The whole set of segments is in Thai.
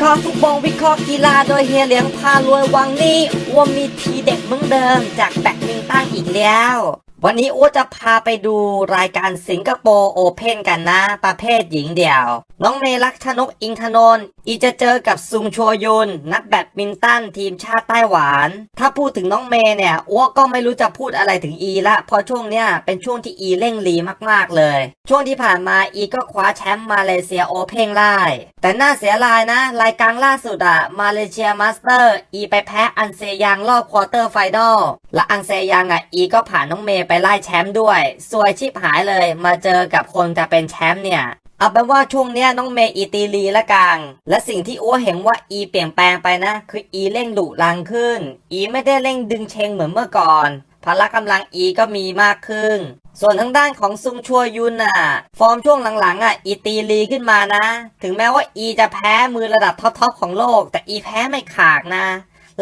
เคราะห์ฟุตบอลวิเคราะห์กีฬาโดยเฮียเหลียงพารวยวังนี้ว่ามีทีเด็กเมือนเดิมจากแบดมินตันอีกแล้ว วันนี้อ้วจะพาไปดูรายการสิงคโปร์โอเพนกันนะ ประเภทหญิงเดี่ยว น้องเมลักชนกอิงทนนท์อีจะเจอกับซุงโชยุน นักแบดมินตันทีมชาติไต้หวัน ถ้าพูดถึงน้องเมย์เนี่ยอ้วก็ไม่รู้จะพูดอะไรถึงอีละ เพราะช่วงเนี้ยเป็นช่วงที่อีเร่งรีมากๆเลย ช่วงที่ผ่านมาอีก็คว้าแชมป์มาเลเซียโอเพนได้แต่น่าเสียดายนะ รายการล่าสุดอะมาเลเซียมาสเตอร์อีไปแพ้อันเซยังรอบควอเตอร์ไฟนอลและอันเซยังอะอีก็ผ่านน้องเมย์ไปไล่แชมป์ด้วยสวยชิบหายเลยมาเจอกับคนจะเป็นแชมป์เนี่ยเอาเป็นว่าช่วงเนี้ยน้องเมย์อีตีลีละกังและสิ่งที่อ้วเห็นว่าอีเปลี่ยนแปลงไปนะ คืออีเร่งดุรังขึ้น อีไม่ได้เร่งดึงเชงเหมือนเมื่อก่อน พละกำลังอีก็มีมากขึ้น ส่วนทางด้านของซุงชัวยุนน่ะ ฟอร์มช่วงหลังๆอะอีตีลีขึ้นมานะ ถึงแม้ว่าอีจะแพ้มือระดับท็อปๆของโลก แต่อีแพ้ไม่ขาดนะ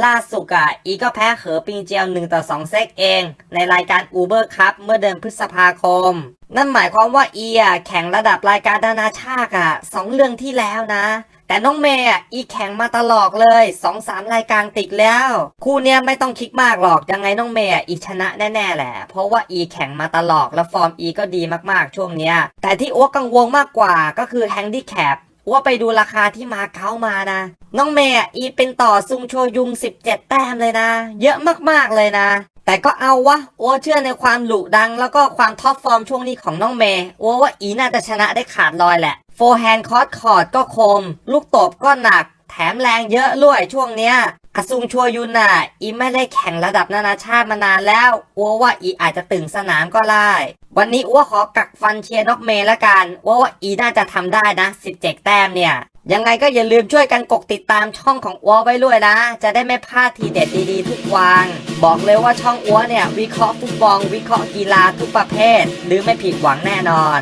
ล่าสุดอะอีก็แพ้เขอปิงเจียว1ต่อ2เซตเอง ในรายการ Uber Cup เมื่อเดือนพฤษภาคม นั่นหมายความว่าอีอะแข่งระดับรายการนานาชาติอะสองเรื่องที่แล้วนะ แต่น้องเมย์อะอีแข่งมาตลอดเลย2อสามรายการติดแล้ว คู่เนี้ยไม่ต้องคิดมากหรอกยังไงน้องเมย์อะอีชนะแน่ๆแหละ เพราะว่าอีแข่งมาตลอดแล้วฟอร์มอีก็ดีมากๆช่วงเนี้ยแต่ที่อ้วกกังวลมากกว่าก็คือแฮงดี้แคป ว่าไปดูราคาที่มาเก๊ามานะ น้องเมย์อีเป็นต่อซุงโชยุง 17 แต้มเลยนะ เยอะมากๆเลยนะ แต่ก็เอาวะอัวเชื่อในความหลุดัง แล้วก็ความท็อปฟอร์มช่วงนี้ของน้องเมย์อัวว่าอีน่าจะชนะได้ขาดลอยแหละ โฟร์แฮนด์คอร์สคอร์ดก็คม ลูกตบก็หนัก แถมแรงเยอะด้วยช่วงเนี้ยอซุงชัวยุนน่ะอีไม่ได้แข่งระดับนานาชาติมานานแล้วอัวว่าอีอาจจะตึงสนามก็ได้ วันนี้อ้วขอกักฟันเชียร์นกเมย์ละกันอัวว่าอีน่าจะทำได้นะ17แต้มเนี่ย ยังไงก็อย่าลืมช่วยกันกดติดตามช่องของอ้วไว้ด้วยนะ จะได้ไม่พลาดทีเด็ดดีๆ ทุกวันบอกเลยว่าช่องอ้วเนี่ย วิเคราะห์ฟุตบอลวิเคราะห์กีฬาทุกประเภท หรือไม่ผิดหวังแน่นอน